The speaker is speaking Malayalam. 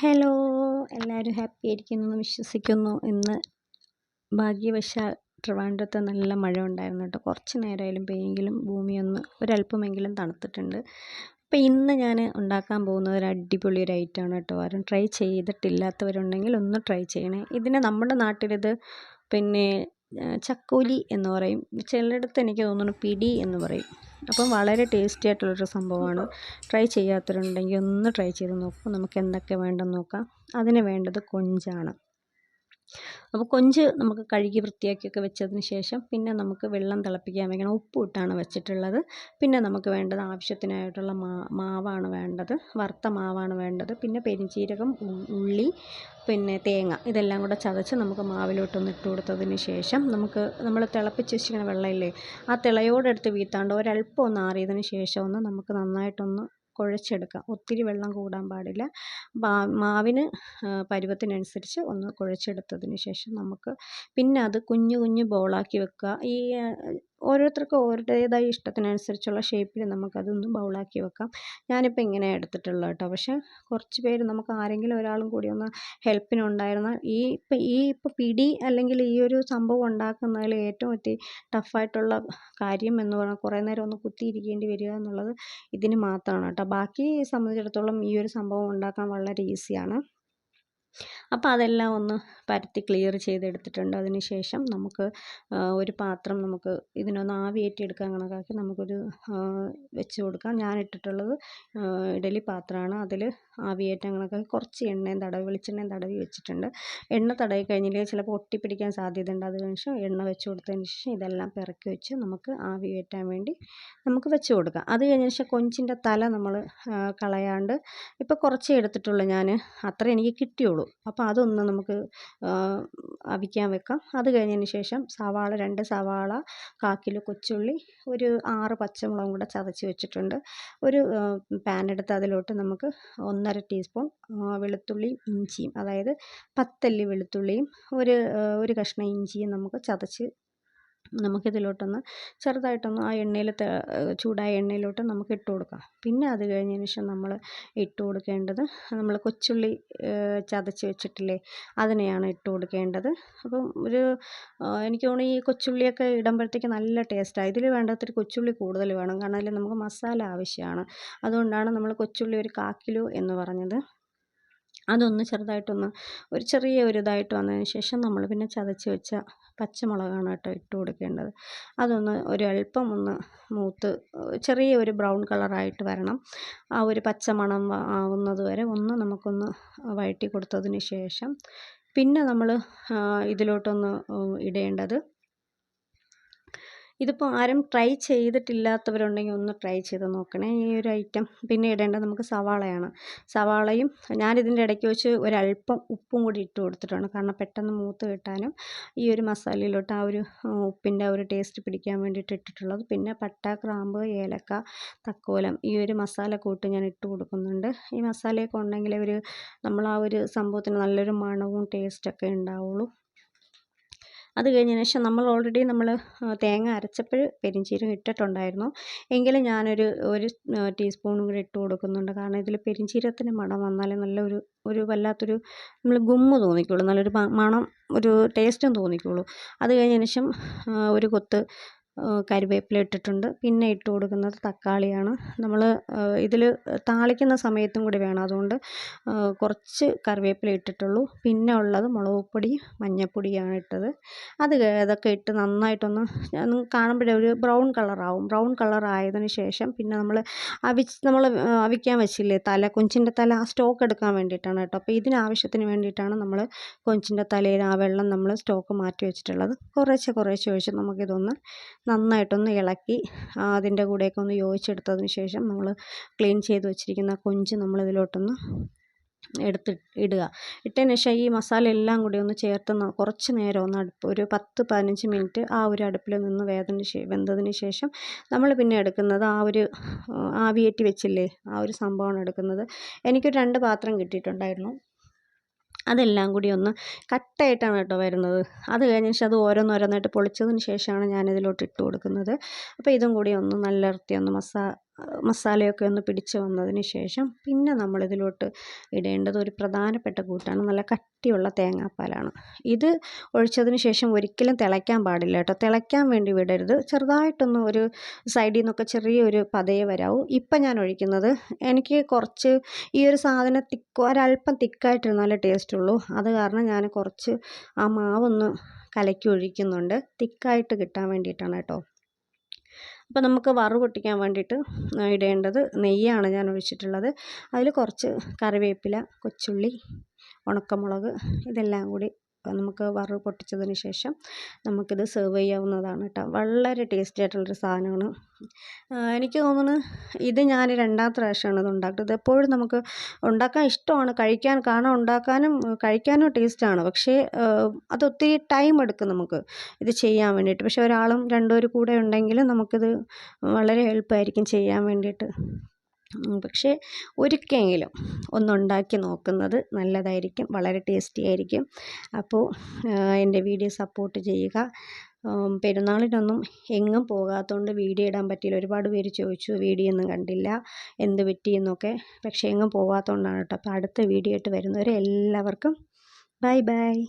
ഹലോ. എല്ലാവരും ഹാപ്പി ആയിരിക്കുന്നു വിശ്വസിക്കുന്നു. ഇന്ന് ഭാഗ്യവശാൽ ട്രിവാൻഡ്രത്ത് നല്ല മഴ ഉണ്ടായിരുന്നു കേട്ടോ. കുറച്ച് നേരമായാലും പെയ്യെങ്കിലും ഭൂമി ഒന്ന് ഒരല്പമെങ്കിലും തണുത്തിട്ടുണ്ട്. അപ്പോൾ ഇന്ന് ഞാൻ ഉണ്ടാക്കാൻ പോകുന്നത് ഒരു അടിപൊളി ഒരു ഐറ്റമാണ് കേട്ടോ. ആരും ട്രൈ ചെയ്തിട്ടില്ലാത്തവരുണ്ടെങ്കിൽ ഒന്ന് ട്രൈ ചെയ്യണേ. ഇതിന് നമ്മുടെ നാട്ടിലിത് പിന്നെ ചക്കോലി എന്ന് പറയും. ചിലയിടത്ത് എനിക്ക് തോന്നുന്നു പിടി എന്ന് പറയും. അപ്പം വളരെ ടേസ്റ്റി ആയിട്ടുള്ളൊരു സംഭവമാണ്. ട്രൈ ചെയ്യാത്തവരുണ്ടെങ്കിൽ ഒന്ന് ട്രൈ ചെയ്ത് നോക്കൂ. നമുക്ക് എന്തൊക്കെ വേണ്ടെന്ന് നോക്കാം. അതിന് വേണ്ടത് കൊഞ്ചാണ്. അപ്പോൾ കൊഞ്ച് നമുക്ക് കഴുകി വൃത്തിയാക്കിയൊക്കെ വെച്ചതിന് ശേഷം പിന്നെ നമുക്ക് വെള്ളം തിളപ്പിക്കാൻ ഉപ്പ് ഇട്ടാണ് വെച്ചിട്ടുള്ളത്. പിന്നെ നമുക്ക് വേണ്ടത് ആവശ്യത്തിനായിട്ടുള്ള മാവാണ് വേണ്ടത്. വറുത്ത മാവാണ് വേണ്ടത്. പിന്നെ പെരിഞ്ചീരകം ഉള്ളി പിന്നെ തേങ്ങ ഇതെല്ലാം കൂടെ ചതച്ച് നമുക്ക് മാവിലോട്ടൊന്ന് ഇട്ട് കൊടുത്തതിന് ശേഷം നമുക്ക് നമ്മൾ തിളപ്പിച്ച് വെച്ചിരിക്കുന്ന വെള്ളമില്ലേ ആ തിളയോടെടുത്ത് വീത്താണ്ട് ഒരല്പം ഒന്ന് ആറിയതിന് ശേഷം ഒന്ന് നമുക്ക് നന്നായിട്ടൊന്ന് കുഴച്ചെടുക്കാം. ഒത്തിരി വെള്ളം കൂടാൻ പാടില്ല. മാവിന് പരുവത്തിനനുസരിച്ച് ഒന്ന് കുഴച്ചെടുത്തതിന് ശേഷം നമുക്ക് പിന്നെ അത് കുഞ്ഞു കുഞ്ഞു ബോളാക്കി വെക്കുക. ഈ ഓരോരുത്തർക്കും ഓരുടേതായ ഇഷ്ടത്തിനനുസരിച്ചുള്ള ഷേപ്പിൽ നമുക്കതൊന്ന് ബൗളാക്കി വെക്കാം. ഞാനിപ്പോൾ ഇങ്ങനെ എടുത്തിട്ടുള്ളത് കേട്ടോ പക്ഷേ കുറച്ച് പേര് നമുക്ക് ആരെങ്കിലും ഒരാളും കൂടി ഒന്ന് ഹെൽപ്പിനുണ്ടായിരുന്നാൽ ഈ ഇപ്പം ഈ ഇപ്പോൾ പിടി അല്ലെങ്കിൽ ഈ ഒരു സംഭവം ഉണ്ടാക്കുന്നതിൽ ഏറ്റവും ഒത്തിരി ടഫായിട്ടുള്ള കാര്യം എന്ന് പറഞ്ഞാൽ കുറേ നേരം ഒന്ന് കുത്തിയിരിക്കേണ്ടി വരിക എന്നുള്ളത് ഇതിന് മാത്രമാണ് കേട്ടോ ബാക്കി സംബന്ധിച്ചിടത്തോളം ഈ ഒരു സംഭവം ഉണ്ടാക്കാൻ വളരെ ഈസിയാണ്. അപ്പോൾ അതെല്ലാം ഒന്ന് പരത്തി ക്ലിയർ ചെയ്തെടുത്തിട്ടുണ്ട്. അതിന് ശേഷം നമുക്ക് ഒരു പാത്രം നമുക്ക് ഇതിനൊന്ന് ആവിയേറ്റി എടുക്കാൻ കണക്കാക്കി നമുക്കൊരു വെച്ച് കൊടുക്കാം. ഞാൻ ഇട്ടിട്ടുള്ളത് ഇഡലി പാത്രമാണ്. അതിൽ ആവിയേറ്റാൻ കണക്കാക്കി കുറച്ച് എണ്ണയും തടവി വെളിച്ചെണ്ണയും തടവി വെച്ചിട്ടുണ്ട്. എണ്ണ തടവി കഴിഞ്ഞില്ലെങ്കിൽ ചിലപ്പോൾ ഒട്ടിപ്പിടിക്കാൻ സാധ്യതയുണ്ട്. അതിന് ശേഷം എണ്ണ വെച്ച് കൊടുത്തതിന് ശേഷം ഇതെല്ലാം പിറക്കി വെച്ച് നമുക്ക് ആവിയേറ്റാൻ വേണ്ടി നമുക്ക് വെച്ച് കൊടുക്കാം. അത് കഴിഞ്ഞ ശേഷം കൊഞ്ചിന്റെ തല നമ്മൾ കളയാണ്ട് ഇപ്പോൾ കുറച്ചേ എടുത്തിട്ടുള്ളൂ ഞാൻ അത്ര എനിക്ക് കിട്ടിയുള്ളൂ. അപ്പോൾ അതൊന്ന് നമുക്ക് അവിക്കാൻ വെക്കാം. അത് കഴിഞ്ഞതിന് ശേഷം സവാള രണ്ട് സവാള കാൽ കിലോ കൊച്ചുള്ളി ഒരു ആറ് പച്ചമുളകും കൂടെ ചതച്ച് വെച്ചിട്ടുണ്ട്. ഒരു പാൻ എടുത്ത് അതിലോട്ട് നമുക്ക് ഒന്നര ടീസ്പൂൺ വെളുത്തുള്ളിയും ഇഞ്ചിയും അതായത് പത്തല്ലി വെളുത്തുള്ളിയും ഒരു ഒരു കഷ്ണം ഇഞ്ചിയും നമുക്ക് ചതച്ച് നമുക്കിതിലോട്ടൊന്ന് ചെറുതായിട്ടൊന്ന് ആ എണ്ണയിൽ ചൂടായ എണ്ണയിലോട്ട് നമുക്ക് ഇട്ട് കൊടുക്കാം. പിന്നെ അത് കഴിഞ്ഞതിന് ശേഷം നമ്മൾ ഇട്ട് കൊടുക്കേണ്ടത് നമ്മൾ കൊച്ചുള്ളി ചതച്ച് വെച്ചിട്ടില്ലേ അതിനെയാണ് ഇട്ട് കൊടുക്കേണ്ടത്. അപ്പം ഒരു എനിക്ക് തോന്നുന്നു ഈ കൊച്ചുള്ളിയൊക്കെ ഇടുമ്പോഴത്തേക്ക് നല്ല ടേസ്റ്റാണ് ഇതിൽ വേണ്ടത്ര കൊച്ചുള്ളി കൂടുതൽ വേണം. കാരണം അതിൽ നമുക്ക് മസാല ആവശ്യമാണ്. അതുകൊണ്ടാണ് നമ്മൾ കൊച്ചുള്ളി ഒരു കാ കിലോ എന്ന് പറഞ്ഞത്. അതൊന്ന് ചെറുതായിട്ടൊന്ന് ഒരു ചെറിയ ഒരു ഇതായിട്ട് വന്നതിന് ശേഷം നമ്മൾ പിന്നെ ചതച്ച് വെച്ച പച്ചമുളകാണ് കേട്ടോ ഇട്ട് കൊടുക്കേണ്ടത്. അതൊന്ന് ഒരു അല്പം ഒന്ന് മൂത്ത് ചെറിയ ഒരു ബ്രൗൺ കളറായിട്ട് വരണം. ആ ഒരു പച്ചമണം ആവുന്നത് വരെ ഒന്ന് നമുക്കൊന്ന് വഴറ്റി കൊടുത്തതിന് ശേഷം പിന്നെ നമ്മൾ ഇതിലോട്ടൊന്ന് ഇടേണ്ടത് ഇതിപ്പോൾ ആരും ട്രൈ ചെയ്തിട്ടില്ലാത്തവരുണ്ടെങ്കിൽ ഒന്ന് ട്രൈ ചെയ്ത് നോക്കണേ. ഈ ഒരു ഐറ്റം പിന്നെ ഇടേണ്ടത് നമുക്ക് സവാളയാണ്. സവാളയും ഞാനിതിന്റെ ഇടയ്ക്ക് വെച്ച് ഒരല്പം ഉപ്പും കൂടി ഇട്ട് കൊടുത്തിട്ടുണ്ട് കാരണം പെട്ടെന്ന് മൂത്ത് കിട്ടാനും ഈ ഒരു മസാലയിലോട്ട് ആ ഒരു ഉപ്പിന്റെ ആ ഒരു ടേസ്റ്റ് പിടിക്കാൻ വേണ്ടിയിട്ട് ഇട്ടിട്ടുള്ളത്. പിന്നെ പട്ട ക്രാമ്പ് ഏലക്ക തക്കോലം ഈ ഒരു മസാല കൂട്ട് ഞാൻ ഇട്ട് കൊടുക്കുന്നുണ്ട്. ഈ മസാലയൊക്കെ ഉണ്ടെങ്കിൽ ഒരു നമ്മൾ ആ ഒരു സംഭവത്തിന് നല്ലൊരു മണവും ടേസ്റ്റൊക്കെ ഉണ്ടാവുള്ളൂ. അത് കഴിഞ്ഞതിന് ശേഷം നമ്മൾ ഓൾറെഡി നമ്മൾ തേങ്ങ അരച്ചപ്പോൾ പെരിഞ്ചീരകം ഇട്ടിട്ടുണ്ടായിരുന്നു. എങ്കിലും ഞാനൊരു ഒരു ടീസ്പൂണും കൂടി ഇട്ട് കൊടുക്കുന്നുണ്ട്. കാരണം ഇതിൽ പെരിഞ്ചീരകത്തിന്റെ മണം വന്നാലേ നല്ലൊരു ഒരു വല്ലാത്തൊരു നമ്മൾ ഗുമ്മ് തോന്നിക്കുള്ളൂ. നല്ലൊരു മണം ഒരു ടേസ്റ്റും തോന്നിക്കുള്ളൂ. അത് കഴിഞ്ഞതിന് ശേഷം ഒരു കൊത്ത് കരിവേപ്പില ഇട്ടിട്ടുണ്ട്. പിന്നെ ഇട്ട് കൊടുക്കുന്നത് തക്കാളിയാണ്. നമ്മൾ ഇതിൽ താളിക്കുന്ന സമയത്തും കൂടി വേണം. അതുകൊണ്ട് കുറച്ച് കറിവേപ്പില ഇട്ടിട്ടുള്ളൂ. പിന്നെ ഉള്ളത് മുളക് പൊടി മഞ്ഞൾപ്പൊടിയാണ് ഇട്ടത്. അത് അതൊക്കെ ഇട്ട് നന്നായിട്ടൊന്ന് കാണുമ്പോഴേ ഒരു ബ്രൗൺ കളറാവും. ബ്രൗൺ കളർ ആയതിന് ശേഷം പിന്നെ നമ്മൾ അവിച്ച് നമ്മൾ അവിക്കാൻ വെച്ചില്ലേ തല കൊഞ്ചിന്റെ തല ആ സ്റ്റോക്ക് എടുക്കാൻ വേണ്ടിയിട്ടാണ് കേട്ടോ. അപ്പോൾ ഇതിനാവശ്യത്തിന് വേണ്ടിയിട്ടാണ് നമ്മൾ കൊഞ്ചിന്റെ തലയിൽ ആ വെള്ളം നമ്മൾ സ്റ്റോക്ക് മാറ്റി വെച്ചിട്ടുള്ളത്. കുറേശ്ശെ കുറേശ്ശെ ഒഴിച്ച് നമുക്കിതൊന്ന് നന്നായിട്ടൊന്ന് ഇളക്കി അതിന്റെ കൂടെയൊക്കെ ഒന്ന് യോജിച്ചെടുത്തതിന് ശേഷം നമ്മൾ ക്ലീൻ ചെയ്ത് വെച്ചിരിക്കുന്ന കൊഞ്ച് നമ്മളിതിലോട്ടൊന്ന് എടുത്ത് ഇടുക. ഇട്ടതിന് ശേഷം ഈ മസാല എല്ലാം കൂടി ഒന്ന് ചേർത്ത് കുറച്ച് നേരം ഒന്ന് അടുപ്പ് ഒരു പത്ത് പതിനഞ്ച് മിനിറ്റ് ആ ഒരു അടുപ്പിൽ നിന്ന് വേദന വെന്തതിന് ശേഷം നമ്മൾ പിന്നെ എടുക്കുന്നത് ആ ഒരു ആവിയേറ്റി വെച്ചില്ലേ ആ ഒരു സംഭവമാണ് എടുക്കുന്നത്. എനിക്കൊരു രണ്ട് പാത്രം കിട്ടിയിട്ടുണ്ടായിരുന്നു. അതെല്ലാം കൂടി ഒന്ന് കട്ടായിട്ടാണ് കേട്ടോ വരുന്നത്. അത് കഴിഞ്ഞ ശേഷം അത് ഓരോന്നോരോന്നായിട്ട് പൊളിച്ചതിന് ശേഷമാണ് ഞാനിതിലോട്ട് ഇട്ട് കൊടുക്കുന്നത്. അപ്പോൾ ഇതും കൂടി ഒന്ന് നല്ല വൃത്തി ഒന്ന് മസാ മസാലയൊക്കെ ഒന്ന് പിടിച്ച് വന്നതിന് ശേഷം പിന്നെ നമ്മളിതിലോട്ട് ഇടേണ്ടത് ഒരു പ്രധാനപ്പെട്ട കൂട്ടാണ് നല്ല കട്ടിയുള്ള തേങ്ങാപ്പാലാണ്. ഇത് ഒഴിച്ചതിന് ശേഷം ഒരിക്കലും തിളയ്ക്കാൻ പാടില്ല കേട്ടോ. തിളയ്ക്കാൻ വേണ്ടി വിടരുത്. ചെറുതായിട്ടൊന്ന് ഒരു സൈഡിൽ നിന്നൊക്കെ ചെറിയൊരു പതയെ വരാവൂ. ഇപ്പം ഞാൻ ഒഴിക്കുന്നത് എനിക്ക് കുറച്ച് ഈ ഒരു സാധനം തിക്ക് ഒരല്പം തിക്കായിട്ടിരുന്നാലേ ടേസ്റ്റുള്ളൂ അത് കാരണം ഞാൻ കുറച്ച് ആ മാവൊന്ന് കലക്കി ഒഴിക്കുന്നുണ്ട്. തിക്കായിട്ട് കിട്ടാൻ വേണ്ടിയിട്ടാണ് കേട്ടോ. അപ്പോൾ നമുക്ക് വറു പൊട്ടിക്കാൻ വേണ്ടിയിട്ട് ഇടേണ്ടത് നെയ്യാണ് ഞാൻ ഒഴിച്ചിട്ടുള്ളത്. അതിൽ കുറച്ച് കറിവേപ്പില കൊച്ചുള്ളി ഉണക്കമുളക് ഇതെല്ലാം കൂടി നമുക്ക് വറു പൊട്ടിച്ചതിന് ശേഷം നമുക്കിത് സെർവ് ചെയ്യാവുന്നതാണ് കേട്ടോ. വളരെ ടേസ്റ്റി ആയിട്ടുള്ളൊരു സാധനമാണ്. എനിക്ക് തോന്നുന്നു ഇത് ഞാൻ രണ്ടാമത്തെ പ്രാവശ്യമാണ് ഇത് ഉണ്ടാക്കുന്നത്. എപ്പോഴും നമുക്ക് ഉണ്ടാക്കാൻ ഇഷ്ടമാണ്. കഴിക്കാൻ കാരണം ഉണ്ടാക്കാനും കഴിക്കാനും ടേസ്റ്റാണ് പക്ഷേ അത് ഒത്തിരി ടൈം എടുക്കും നമുക്ക് ഇത് ചെയ്യാൻ വേണ്ടിയിട്ട്. പക്ഷേ ഒരാളും രണ്ടുപേരും കൂടെ ഉണ്ടെങ്കിൽ നമുക്കിത് വളരെ എളുപ്പമായിരിക്കും ചെയ്യാൻ വേണ്ടിയിട്ട്. പക്ഷേ ഒരിക്കലെങ്കിലും ഒന്നുണ്ടാക്കി നോക്കുന്നത് നല്ലതായിരിക്കും വളരെ ടേസ്റ്റി ആയിരിക്കും. അപ്പോൾ എന്റെ വീഡിയോ സപ്പോർട്ട് ചെയ്യുക. പെരുന്നാളിനൊന്നും എങ്ങും പോകാത്തതുകൊണ്ട് വീഡിയോ ഇടാൻ പറ്റിയില്ല. ഒരുപാട് പേര് ചോദിച്ചു വീഡിയോ ഒന്നും കണ്ടില്ല എന്ത് പറ്റിയെന്നൊക്കെ. പക്ഷേ എങ്ങും പോകാത്തതുകൊണ്ടാണ് കേട്ടോ. അപ്പോൾ അടുത്ത വീഡിയോ ആയിട്ട് വരുന്നവരെ എല്ലാവർക്കും ബൈ ബൈ.